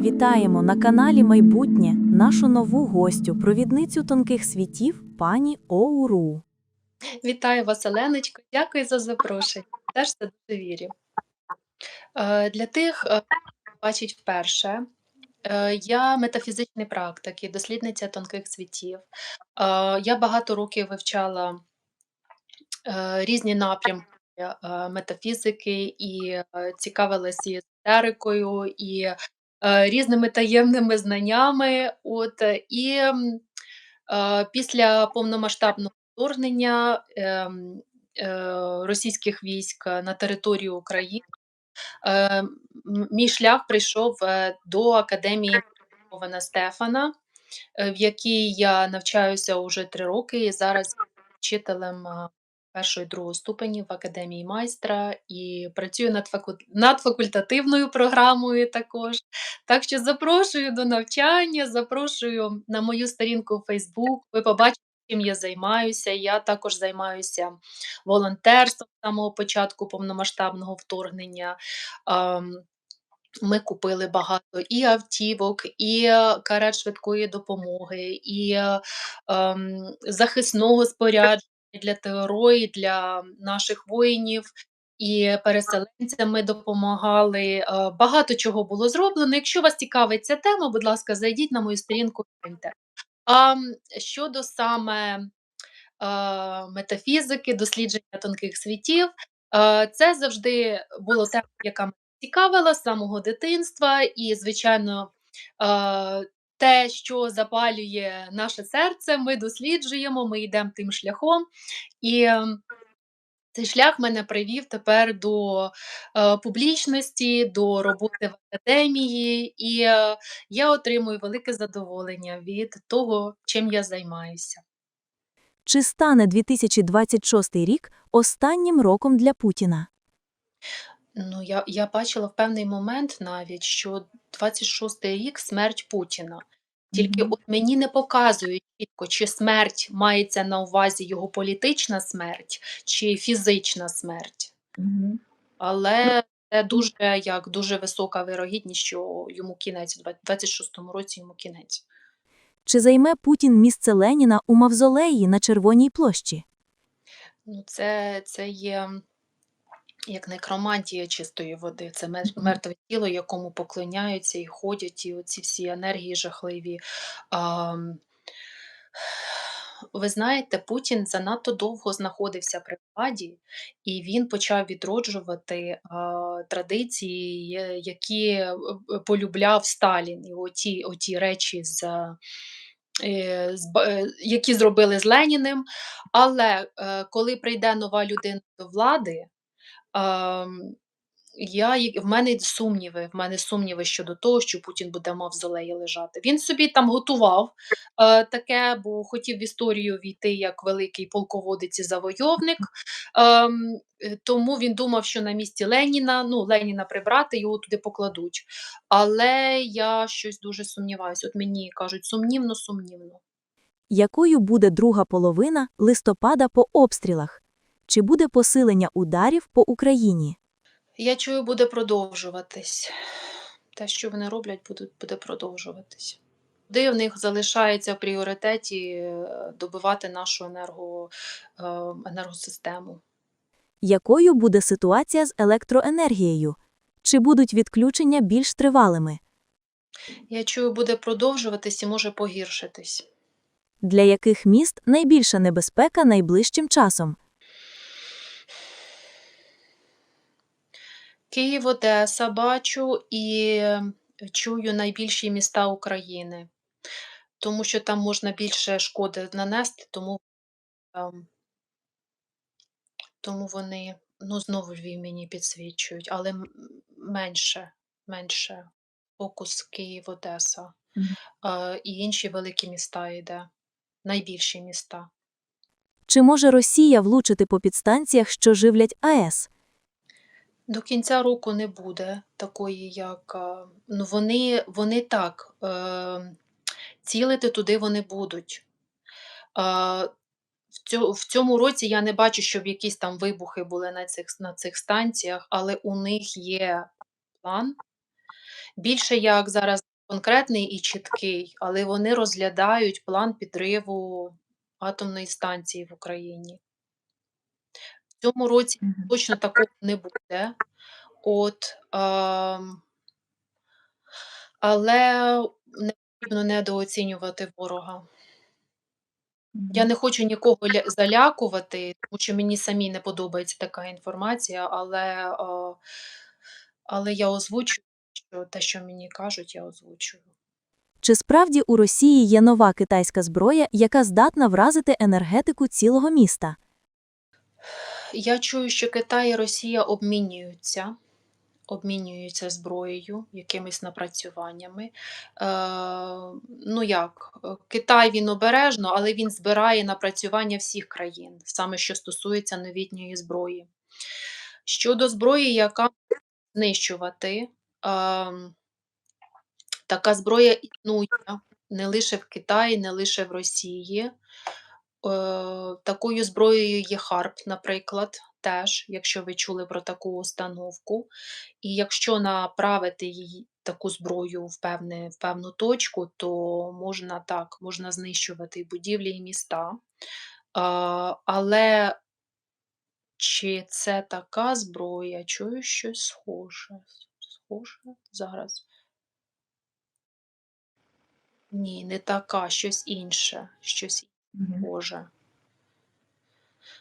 Вітаємо на каналі Майбутнє нашу нову гостю, провідницю тонких світів, пані Оуру. Вітаю вас, Оленочко. Дякую за запрошення. Теж це дуже вірю. Е, Для тих, е, хто бачить вперше, е, я метафізичний практик і дослідниця тонких світів. Я багато років вивчала різні напрямки е, метафізики і е, цікавилася і езотерикою, і е, різними таємними знаннями. От, е, і після повномасштабного вторгнення ем, російських військ на територію України мій шлях прийшов до академії Івана Стефана, в якій я навчаюся уже три роки і зараз вчителем першого і другого ступенів в академії майстра і працюю над, факу... над факультативною програмою також. Так що запрошую до навчання, запрошую на мою сторінку у Facebook. Ви побачите, чим я займаюся. Я також займаюся волонтерством з самого початку повномасштабного вторгнення. Ми купили багато і автівок, і е, карет швидкої допомоги, і е, ем, захисного спорядження для ТРО, і для наших воїнів, і переселенцям ми допомагали. Е, Багато чого було зроблено. Якщо вас цікавить ця тема, будь ласка, зайдіть на мою сторінку. А щодо саме е, метафізики, дослідження тонких світів, е, це завжди було тема, яка мене цікавила з самого дитинства, і, звичайно, те, що запалює наше серце, ми досліджуємо, ми йдемо тим шляхом. І ем, цей шлях мене привів тепер до е, публічності, до роботи в академії, і е, я отримую велике задоволення від того, чим я займаюся. Чи стане 2026 рік останнім роком для Путіна? Ну, я, я бачила в певний момент навіть, що 26-й рік смерть Путіна. Тільки от мені не показують чітко, чи смерть мається на увазі його політична смерть, чи фізична смерть. Мгм. Але це дуже як дуже висока вирогідність, що йому кінець, в 26-му році йому кінець. Чи займе Путін місце Леніна у мавзолеї на Червоній площі? Ну, це, це є як некромантія чистої води. Це мер- Мгм. мертве тіло, якому поклоняються і ходять, і оці всі енергії жахливі. Ам, Ви знаєте, Путін занадто довго знаходився при владі, і він почав відроджувати а, традиції, е, які е, е, полюбляв Сталін. І оті, оті речі, з, е, з, ба- е, які зробили з Леніним. Але е, коли прийде нова людина до влади, я, в мене сумніви, в мене сумніви щодо того, що Путін буде в мавзолеї лежати. Він собі там готував е, таке, бо хотів в історію війти як великий полководець і завойовник. Ем, е, тому він думав, що на місці Леніна, ну, Леніна прибрати, його туди покладуть. Але я щось дуже сумніваюся. От мені кажуть, сумнівно, сумнівно. Якою буде друга половина листопада по обстрілах? Чи буде посилення ударів по Україні? Я чую, буде продовжуватись. Те, що вони роблять, буде, буде продовжуватись. Де в них залишається в пріоритеті е, добивати нашу енерго, е, енергосистему. Якою буде ситуація з електроенергією? Чи будуть відключення більш тривалими? Я чую, буде продовжуватись і може погіршитись. Для яких міст найбільша небезпека найближчим часом? Київ, Одеса бачу і чую найбільші міста України, тому що там можна більше шкоди нанести, тому, ем, тому вони, ну, знову Львів мені підсвічують, але менше, менше. Фокус Київ, Одеса. Мгм. Е, і інші великі міста йде, найбільші міста. Чи може Росія влучити по підстанціях, що живлять АЕС? До кінця року не буде такої, як ну вони, вони так, е, цілити туди вони будуть. Е, в цьому році я не бачу, щоб якісь там вибухи були на цих на цих станціях, але у них є план. Більше як зараз конкретний і чіткий, але вони розглядають план підриву атомної станції в Україні. В цьому році точно такого не буде. От, ем але не потрібно недооцінювати ворога. Я не хочу нікого ля залякувати, тому що мені самій не подобається така інформація, але, е, але я озвучую, що те, що мені кажуть, я озвучую. Чи справді у Росії є нова китайська зброя, яка здатна вразити енергетику цілого міста? Я чую, що Китай і Росія обмінюються, обмінюються зброєю, якимись напрацюваннями. Е, ну як, е, Китай він обережно, але він збирає напрацювання всіх країн, саме що стосується новітньої зброї. Щодо зброї, яка знищувати, ем, така зброя існує не лише в Китаї, не лише в Росії. Е, такою зброєю є ХАРП, наприклад, теж, якщо ви чули про таку установку. І якщо направити її, таку зброю в, певне, в певну точку, то можна так, можна знищувати і будівлі і міста. А, але чи це така зброя? Чую щось схоже. Схоже зараз. Ні, не така, щось інше, щось Схоже.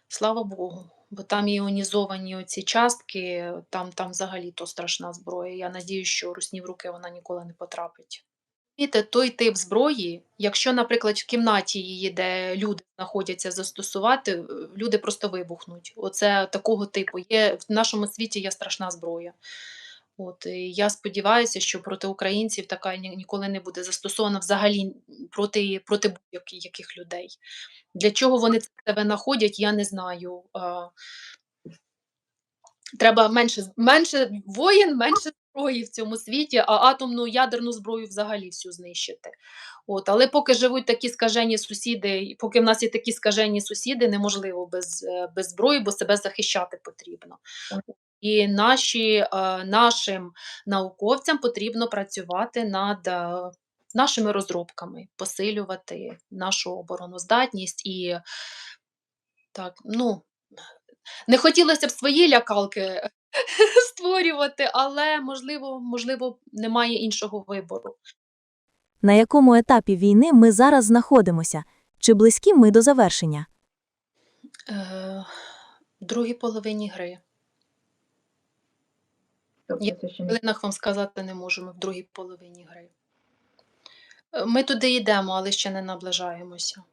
Слава Богу, бо там іонізовані оці частки, там, там взагалі то страшна зброя. Я надію, що русні в руки вона ніколи не потрапить. Той тип зброї, якщо, наприклад, в кімнаті її, де люди знаходяться, застосувати, люди просто вибухнуть. Оце такого типу. Є в нашому світі є страшна зброя. От і я сподіваюся, що проти українців така ні- ніколи не буде застосована взагалі проти, проти будь-яких людей. Для чого вони це себе знаходять, я не знаю. Треба менше, менше воїн, менше зброї в цьому світі, а атомну ядерну зброю взагалі всю знищити. От, але поки живуть такі скажені сусіди, поки в нас є такі скажені сусіди, неможливо без, е, без зброї, бо себе захищати потрібно. І наші, е, нашим науковцям потрібно працювати над е, нашими розробками, посилювати нашу обороноздатність і так, ну, не хотілося б свої лякалки створювати, але можливо, можливо, немає іншого вибору. На якому етапі війни ми зараз знаходимося? Чи близькі ми до завершення? Е, другій половині гри. Тобто Я В хвилинах вам сказати не можемо в другій половині гри. Е, Ми туди йдемо, але ще не наближаємося.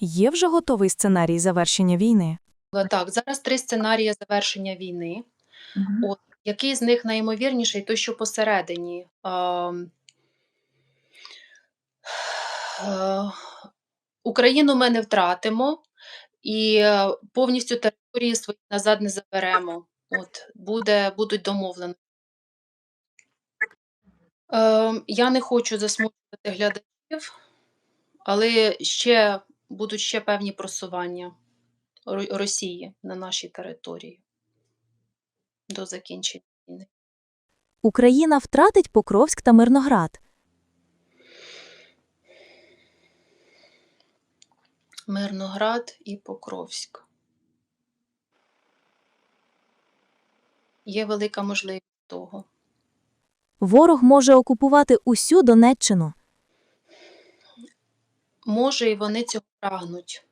Є вже готовий сценарій завершення війни? Так, зараз три сценарії завершення війни. Мгм. От, який з них найімовірніший, той, що посередині. Ам, е, Україну ми не втратимо і е, повністю території свої назад не заберемо. От, буде, будуть домовлені. Ем, я не хочу засмучувати глядачів, але ще будуть ще певні просування Росії на нашій території до закінчення війни. Україна втратить Покровськ та Мирноград. Мирноград і Покровськ. Є велика можливість того. Ворог може окупувати усю Донеччину. Може, і вони цього прагнуть,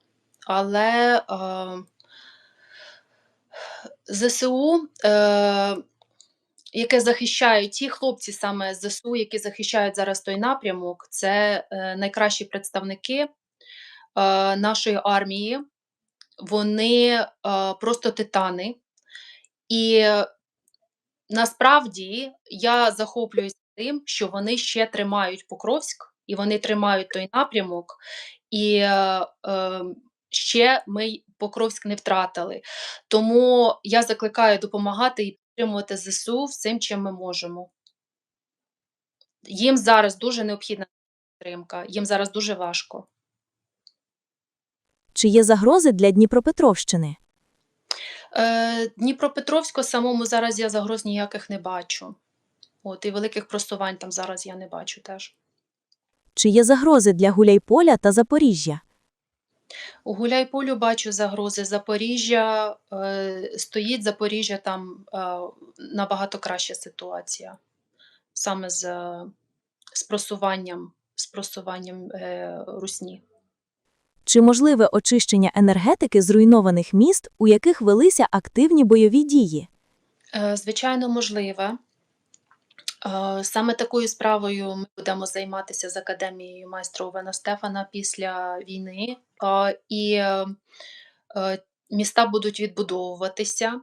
але е, ЗСУ, е, яке захищають ті хлопці саме з ЗСУ, які захищають зараз той напрямок, це е, найкращі представники е, нашої армії. Вони е, просто титани. І насправді я захоплююся тим, що вони ще тримають Покровськ, і вони тримають той напрямок, і е, е, ще ми Покровськ не втратили. Тому я закликаю допомагати і підтримувати ЗСУ всім, чим ми можемо. Їм зараз дуже необхідна підтримка, їм зараз дуже важко. Чи є загрози для Дніпропетровщини? Е, Дніпропетровську самому зараз я загроз ніяких не бачу. От, і великих просувань там зараз я не бачу теж. Чи є загрози для Гуляйполя та Запоріжжя? У Гуляйполю бачу загрози Запоріжжя. Е, стоїть Запоріжжя, там е, набагато краща ситуація. Саме з, е, з просуванням, з просуванням е, русні. Чи можливе очищення енергетики зруйнованих міст, у яких велися активні бойові дії? Е, Звичайно, можливе. Е, Саме такою справою ми будемо займатися з Академією майстра Овена Стефана після війни. Е, І міста будуть відбудовуватися,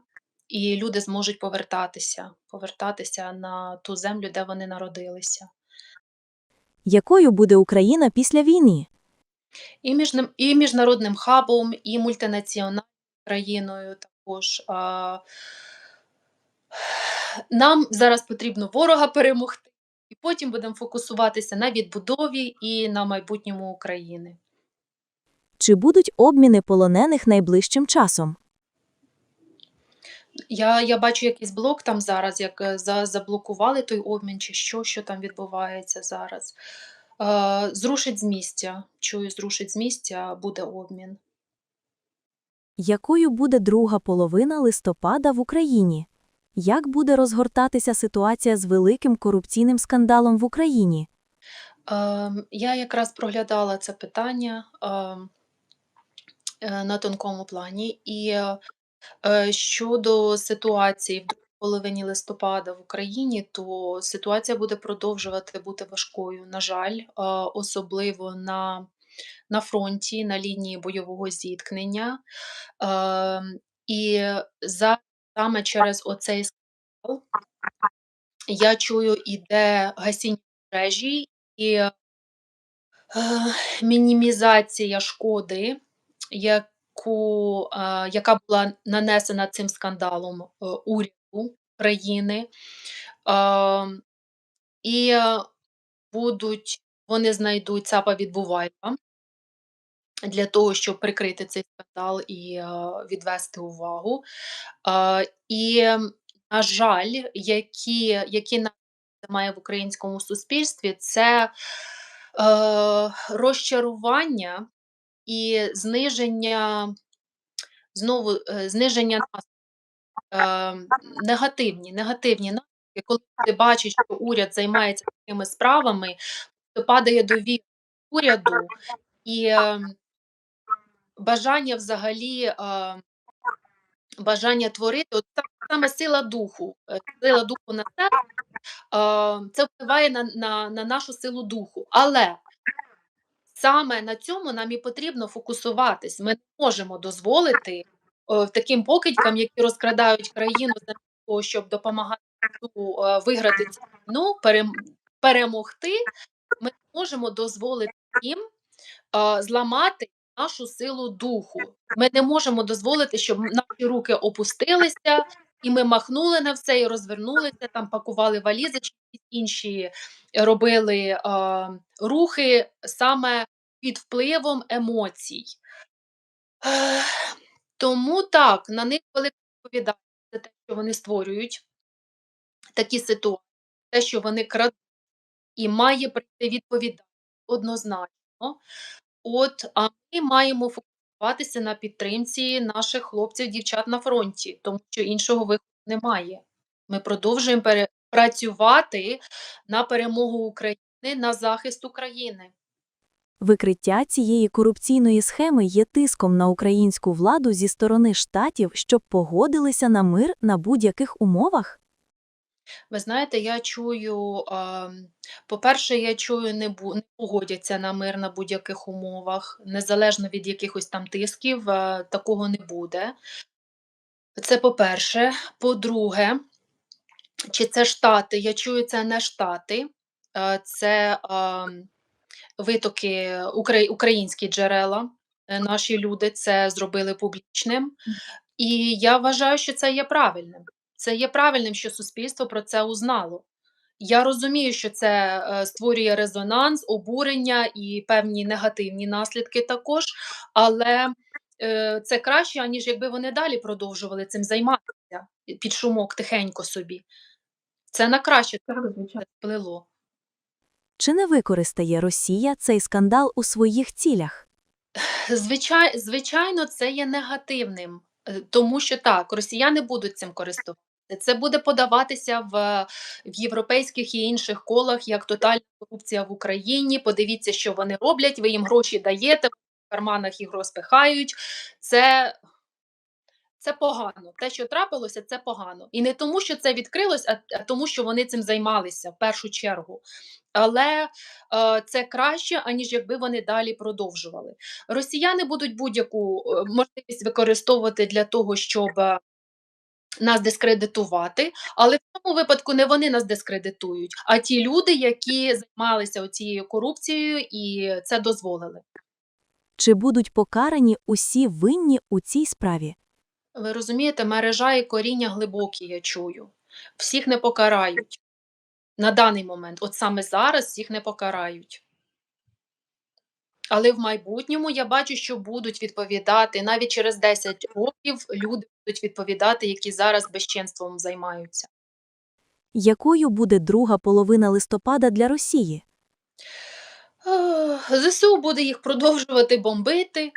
і люди зможуть повертатися, повертатися на ту землю, де вони народилися. Якою буде Україна після війни? І, міжним, і міжнародним хабом, і мультинаціональною країною також. А, Нам зараз потрібно ворога перемогти, і потім будемо фокусуватися на відбудові і на майбутньому України. Чи будуть обміни полонених найближчим часом? Я, я бачу якийсь блок там зараз, як е, за, заблокували той обмін, чи що, що там відбувається зараз. Е, зрушить з місця. Чую, зрушить з місця, буде обмін. Якою буде друга половина листопада в Україні? Як буде розгортатися ситуація з великим корупційним скандалом в Україні? Ем, я якраз проглядала це питання ем, е, на тонкому плані. І е, е, щодо ситуації в половині листопада в Україні, то ситуація буде продовжувати бути важкою. На жаль, е, особливо на, на фронті, на лінії бойового зіткнення. Ем, і за, саме через оцей скандал я чую, іде гасіння мережі і е, мінімізація шкоди, яку, е, яка була нанесена цим скандалом уряду країни. І е, будуть, вони знайдуть ЦАПа відбуваєва для того, щоб прикрити цей скандал і е, відвести увагу. І, на жаль, які, які має в українському суспільстві, це е, розчарування і зниження, знову е, зниження е, негативні, негативні наслідки, коли ти бачиш, що уряд займається такими справами, то падає довіра уряду і е, бажання взагалі. Е, Бажання творити, от саме сила духу, е, сила духу на себе, е, це впливає на, на, на нашу силу духу. Але саме на цьому нам і потрібно фокусуватись. Ми не можемо дозволити таким покидькам, які розкрадають країну для того, щоб допомагати е, виграти цю війну, перемогти. Ми можемо дозволити їм е, зламати нашу силу духу. Ми не можемо дозволити, щоб наші руки опустилися, і ми махнули на все і розвернулися, там пакували валізи, чи інші робили е, рухи саме під впливом емоцій. Тому так, на них велика відповідальність за те, що вони створюють такі ситуації, те, що вони крадуть, і має прийти відповідальність однозначно. От, а ми маємо фокусуватися на підтримці наших хлопців, дівчат на фронті, тому що іншого виходу немає. Ми продовжуємо працювати на перемогу України, на захист України. Викриття цієї корупційної схеми є тиском на українську владу зі сторони штатів, щоб погодилися на мир на будь-яких умовах? Ви знаєте, я чую, по-перше, я чую, не, погодяться на мир на будь-яких умовах, незалежно від якихось там тисків, такого не буде. Це по-перше. По-друге, чи це Штати? Я чую, це не Штати, це витоки українські джерела. Е, Наші люди це зробили публічним. І я вважаю, що це є правильним. Це є правильним, що суспільство про це узнало. Я розумію, що це е, створює резонанс, обурення і певні негативні наслідки також, але е, це краще, аніж якби вони далі продовжували цим займатися під шумок тихенько собі. Це на краще звичайно. вплило. Чи не використає Росія цей скандал у своїх цілях? Звичай, звичайно, це є негативним, е, тому що так, росіяни будуть цим користуватися. Це буде подаватися в, в європейських і інших колах як тотальна корупція в Україні. Подивіться, що вони роблять. Ви їм гроші даєте, в карманах їх розпихають. Це, це погано. Те, що трапилося, це погано. І не тому, що це відкрилось, а, тому, що вони цим займалися в першу чергу. Але е, це краще, аніж якби вони далі продовжували. Росіяни будуть будь-яку е, можливість використовувати для того, щоб е, нас дискредитувати, але в цьому випадку не вони нас дискредитують, а ті люди, які займалися цією корупцією і це дозволили. Чи будуть покарані усі винні у цій справі? Ви розумієте, мережа і коріння глибокі, я чую. Всіх не покарають на даний момент. От саме зараз всіх не покарають. Але в майбутньому я бачу, що будуть відповідати навіть через 10 років люди будуть відповідати, які зараз безчинством займаються. Якою буде друга половина листопада для Росії? ЗСУ буде їх продовжувати бомбити.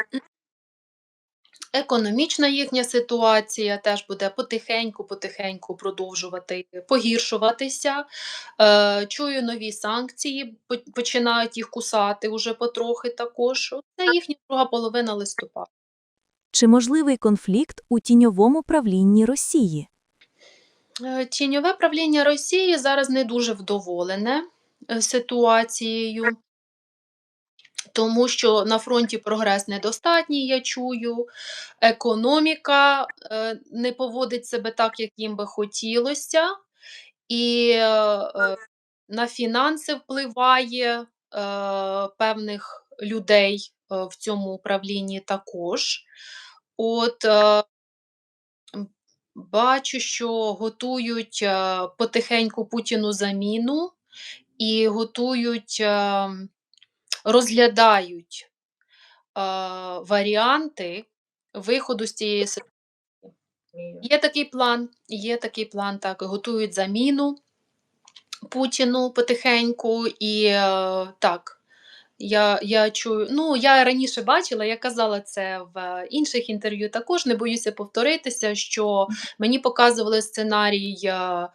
Економічна їхня ситуація теж буде потихеньку-потихеньку продовжувати погіршуватися. Е, чую нові санкції, починають їх кусати уже потрохи також. Це їхня друга половина листопада. Чи можливий конфлікт у тіньовому правлінні Росії? Е, Тіньове правління Росії зараз не дуже вдоволене е, ситуацією, тому що на фронті прогрес недостатній, я чую. Економіка е, не поводить себе так, як їм би хотілося, і е, е, на фінанси впливає певних людей в цьому управлінні також. От бачу, що готують потихеньку Путіну заміну і готують, розглядають е, варіанти виходу з цієї ситуації. Є такий план, є такий план, так, готують заміну Путіну потихеньку і е, так. Я, я чую, ну я раніше бачила, я казала це в інших інтерв'ю також, не боюся повторитися, що мені показували сценарій, е,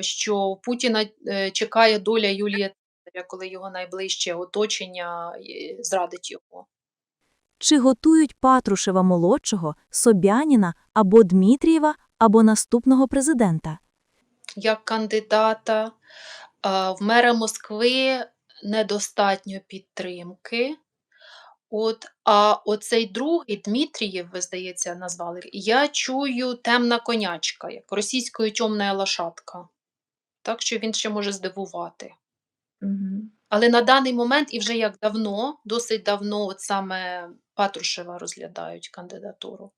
що Путіна чекає доля Юлія Цезаря, коли його найближче оточення зрадить його. Чи готують Патрушева молодшого, Собяніна або Дмитрієва, або наступного президента? як кандидата. В мера Москви недостатньо підтримки. От, а оцей другий Дмитрієв, ви здається, назвали, я чую темна конячка, як російською темна лошадка. Так що він ще може здивувати. Але на даний момент, і вже як давно, досить давно, от саме Патрушева розглядають кандидатуру.